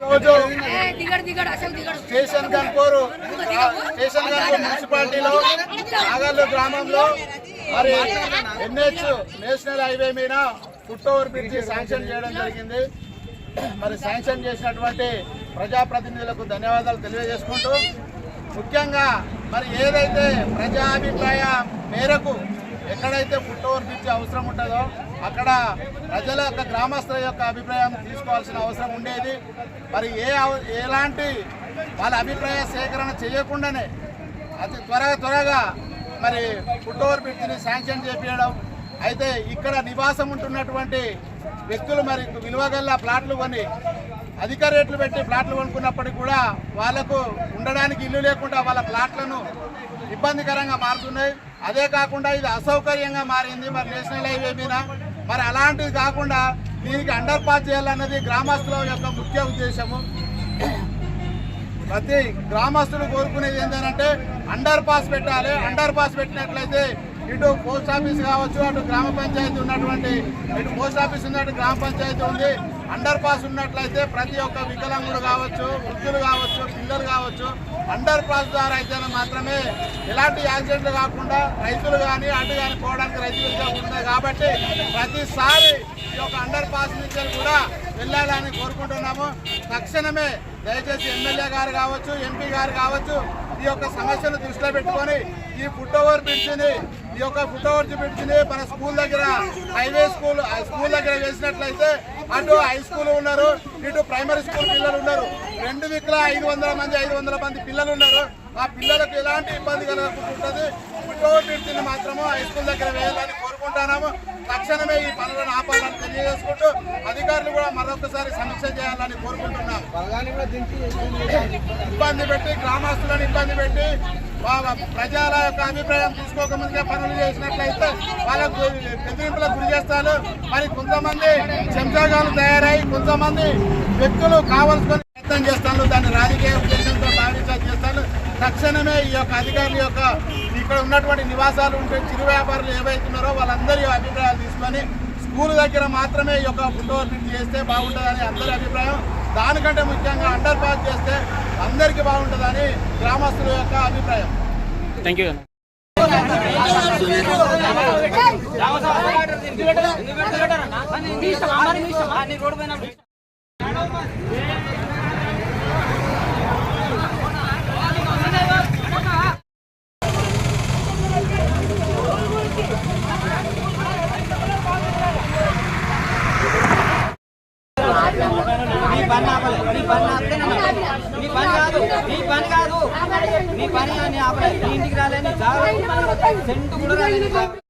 రోజు station Ghanpur station Ghanpur మున్సిపాలిటీలో నాగల్లు గ్రామంలో మరి ఎన్హెచ్ నేషనల్ హైవే మీద ఫుట్ ఓవర్ బ్రిడ్జి శాంక్షన్ చేయడం జరిగింది. మరి శాంక్షన్ చేసినటువంటి ప్రజాప్రతినిధులకు ధన్యవాదాలు తెలియజేసుకుంటూ ముఖ్యంగా మరి ఏదైతే ప్రజాభిప్రాయం మేరకు ఎక్కడైతే ఫుట్ ఓవర్ బ్రిడ్జ్ అవసరం ఉంటుందో అక్కడ ప్రజల యొక్క గ్రామస్తుల యొక్క అభిప్రాయం తీసుకోవాల్సిన అవసరం ఉండేది. మరి ఏ అవ- ఎలాంటి వాళ్ళ అభిప్రాయ సేకరణ చేయకుండానే అతి త్వరగా త్వరగా మరి ఫుట్ ఓవర్ బ్రిడ్జ్ని శాంక్షన్ చేపించడం అయితే ఇక్కడ నివాసం ఉంటున్నటువంటి వ్యక్తులు మరి విలువగల్ల ప్లాట్లు కొని అధిక రేట్లు పెట్టి ప్లాట్లు కొనుక్కున్నప్పటికీ కూడా వాళ్ళకు ఉండడానికి ఇల్లు లేకుండా వాళ్ళ ప్లాట్లను ఇబ్బందికరంగా మారుతున్నాయి. అదే కాకుండా ఇది అసౌకర్యంగా మారింది. మరి నేషనల్ హైవే మీద మరి అలాంటిది కాకుండా దీనికి అండర్ పాస్ చేయాలన్నది గ్రామస్తుల యొక్క ముఖ్య ఉద్దేశము. ప్రతి గ్రామస్తులు కోరుకునేది ఏంటంటే అండర్ పాస్ పెట్టాలి. అండర్ పాస్ పెట్టినట్లయితే ఇటు పోస్ట్ ఆఫీస్ కావచ్చు అటు గ్రామ పంచాయతీ ఉన్నటువంటి ఇటు పోస్ట్ ఆఫీస్ ఉన్నట్టు గ్రామ పంచాయతీ ఉంది. అండర్ పాస్ ఉన్నట్లయితే ప్రతి ఒక్క వికలాంగుడు కావచ్చు వృద్ధులు కావచ్చు పిల్లలు కావచ్చు అండర్ పాస్ ద్వారా అయితే మాత్రమే ఎలాంటి యాక్సిడెంట్లు కాకుండా రైతులు కానీ అటు కానీ పోవడానికి రైతులు ఉంటుంది కాబట్టి ప్రతిసారి ఈ యొక్క అండర్ పాస్ నుంచి కూడా వెళ్ళాలని కోరుకుంటున్నాము. తక్షణమే దయచేసి ఎమ్మెల్యే గారు కావచ్చు ఎంపీ గారు కావచ్చు ఈ యొక్క సమస్యను దృష్టిలో పెట్టుకొని ఈ ఫుట్ ఓవర్ బ్రిడ్జ్ని ఈ యొక్క ఫుట్ ఓవర్ బ్రిడ్జ్ని మన స్కూల్ దగ్గర హైవే స్కూల్ ఆ స్కూల్ దగ్గర వేసినట్లయితే అటు హై స్కూల్ ఉన్నారు ఇటు ప్రైమరీ స్కూల్ పిల్లలు ఉన్నారు. రెండు దిక్కుల ఐదు వందల మంది ఐదు వందల మంది పిల్లలు ఉన్నారు. ఆ పిల్లలకు ఎలాంటి ఇబ్బంది కలగకుంటుంది ఫుట్ మాత్రము హై స్కూల్ దగ్గర వేయాలని కోరుకుంటున్నాము. తక్షణమే ఈ పనులను ఆపాలని తెలియజేసుకుంటూ అధికారులు కూడా మరొకసారి సమీక్ష చేయాలని కోరుకుంటున్నాం. ఇబ్బంది పెట్టి గ్రామస్తులను ఇబ్బంది పెట్టి ప్రజల యొక్క అభిప్రాయం తీసుకోకముందుగా పనులు చేసినట్లయితే వాళ్ళకు బెదిరింపులకు గురి చేస్తారు. మరి కొంతమంది చెంచాగాలు తయారై కొంతమంది వ్యక్తులు కావాల్సుకొని ప్రయత్నం చేస్తాను దాన్ని రాజకీయ ఉద్దేశంతో భావించాలి చేస్తాను తక్షణమే ఈ యొక్క అధికారుల యొక్క ఇక్కడ ఉన్నటువంటి నివాసాలు ఉంటే చిరు వ్యాపారులు ఏవైతున్నారో వాళ్ళందరి అభిప్రాయాలు తీసుకొని స్కూల్ దగ్గర మాత్రమే ఈ యొక్క ఫుట్ ఓవర్ బ్రిడ్జ్ చేస్తే బాగుంటుందని అందరి అభిప్రాయం. దానికంటే ముఖ్యంగా అండర్ పాస్ చేస్తే అందరికీ బాగుంటుందని గ్రామస్తుల యొక్క అభిప్రాయం. థ్యాంక్ యూ నీ పని ఆపలే నీ పని ఆపితే నీ పని కాదు నీ పని కాదు నీ పని నీ ఆపలే నీ ఇంటికి రాలే నీ జాగ్రత్త సెంటు కూడా రాలే నీ జాగ్రత్త